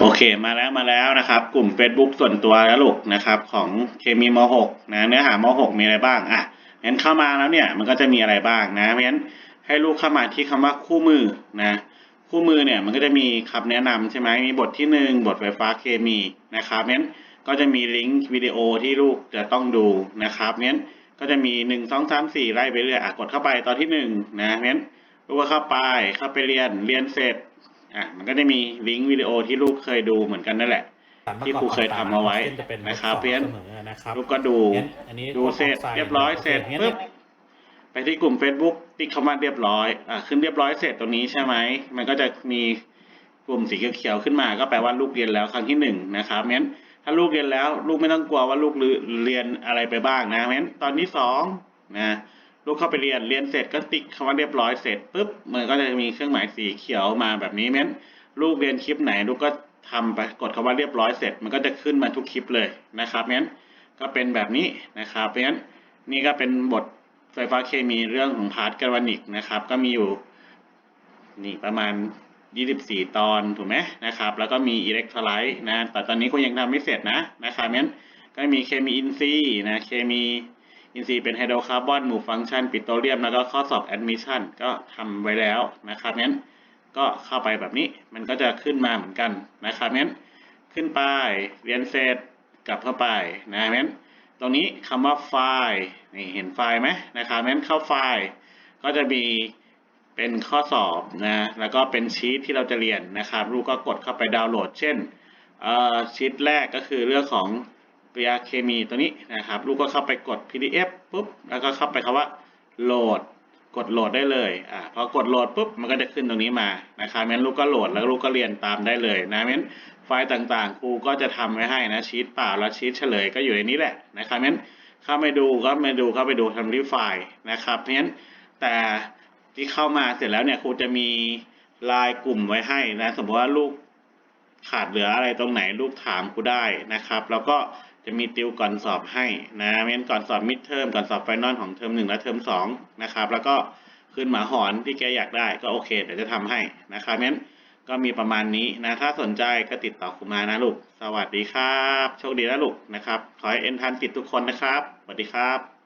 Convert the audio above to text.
โอเคมาแล้วมาแล้วนะครับ กลุ่ม Facebook ส่วนตัวแล้วลูกนะครับของเคมีม .6 นะเนื้อหาม .6 มีอะไรบ้างอะงั้นเข้ามาแล้วเนี่ยมันก็จะมีอะไรบ้างนะเพราะฉะนั้นให้ลูกเข้ามาที่คำว่าคู่มือนะคู่มือเนี่ยมันก็จะมีคำแนะนำใช่ไหมมีบทที่หนึ่งบทไฟฟ้าเคมีนะครับงั้นก็จะมีลิงก์วิดีโอที่ลูกจะต้องดูนะครับงั้นก็จะมีหนึ่งสองสามสี่ไล่ไปเรื่อยอะกดเข้าไปตอนที่หนึ่งนะงั้นลูกก็เข้าไปเข้าไปเรียนเรียนเสร็จ อะมันก็จะมีลิงก์วิดีโอที่ลูกเคยดูเหมือนกันนั่นแหละ ที่ครูเคยทำเอาไว้ซึ่งจะเป็นนะครับบทสอเพราะฉะนั้นเสมอนะครับลูกก็ดูงั้นอันนี้ดูเสร็จข้อความเรียบร้อยเสร็จงั้นปุ๊บไปที่กลุ่ม Facebook ติ๊กคำว่าเรียบร้อยอะขึ้นเรียบร้อยเสร็จตรงนี้ใช่ไหมมันก็จะมีกลุ่มสีเขียวๆขึ้นมาก็แปลว่าลูกเรียนแล้วครั้งที่หนึ่งนะครับงั้นถ้าลูกเรียนแล้วลูกไม่ต้องกลัวว่าลูกเรียนอะไรไปบ้างนะงั้นตอนที่สองนะ ลูกเข้าไปเรียนเรียนเสร็จก็ติ๊กคำว่าเรียบร้อยเสร็จปุ๊บมันก็จะมีเครื่องหมายสีเขียวมาแบบนี้งั้นลูกเรียนคลิปไหน ลูกก็ทำไปกดคำว่าเรียบร้อยเสร็จ มันก็จะขึ้นมาทุกคลิปเลยนะครับงั้นก็เป็นแบบนี้นะครับเพราะงั้นนี่ก็เป็นบทไฟฟ้าเคมีเรื่องของพาร์ทกาลวานิกนะครับก็มีอยู่นี่ประมาณ 24 ตอนถูกไหมนะครับ แล้วก็มีอิเล็กโทรไลต์นะแต่ตอนนี้ก็ยังทำไม่เสร็จนะนะครับงั้นก็มีเคมีอินทรีย์นะเคมี อินทรีย์เป็นไฮโดรคาร์บอนหมู่ฟังก์ชันปิโตรเลียมแล้วก็ข้อสอบแอดมิชชั่นก็ทำไว้แล้วนะครับงั้นก็เข้าไปแบบนี้มันก็จะขึ้นมาเหมือนกันนะครับงั้นขึ้นไปเรียนเสร็จกลับเข้าไปนะงั้นตรงนี้คำว่าไฟล์นี่เห็นไฟล์ไหมนะครับงั้นเข้าไฟล์ก็จะมีเป็นข้อสอบนะแล้วก็เป็นชีทที่เราจะเรียนนะครับลูกก็กดเข้าไปดาวน์โหลด เช่นชีทแรกก็คือเรื่องของ ปริยาเคมีตัวนี้นะครับ ลูกก็เข้าไปกด PDF ปุ๊บ แล้วก็เข้าไปคำว่าโหลด กดโหลดได้เลย อ่า พอกดโหลดปุ๊บ มันก็จะขึ้นตรงนี้มานะครับงั้นลูกก็โหลดแล้วลูกก็เรียนตามได้เลยนะงั้นไฟล์ต่างๆ ครูก็จะทำไว้ให้นะ ชีตเปล่าแล้วชีตเฉลยก็อยู่ในนี้แหละนะครับงั้นเข้าไปดูก็มาดูเข้าไปดูทำรีไฟล์นะครับงั้นแต่ที่เข้ามาเสร็จแล้วเนี่ยครูจะมีลายกลุ่มไว้ให้นะ สมมติว่าลูกขาดเหลืออะไรตรงไหนลูกถามครูได้นะครับ แล้วก็ จะมีติวก่อนสอบให้นะเม้นก่อนสอบมิดเทอมก่อนสอบไฟนอลของเทอมหนึ่งและเทอมสองนะครับ แล้วก็ขึ้นหมาหอนที่แกอยากได้ก็โอเคเดี๋ยวจะทำให้นะครับเม้นก็มีประมาณนี้นะ ถ้าสนใจก็ติดต่อครูมานะลูก สวัสดีครับ โชคดีนะลูกนะครับ ขอให้เอ็นทันติดทุกคนนะครับ สวัสดีครับ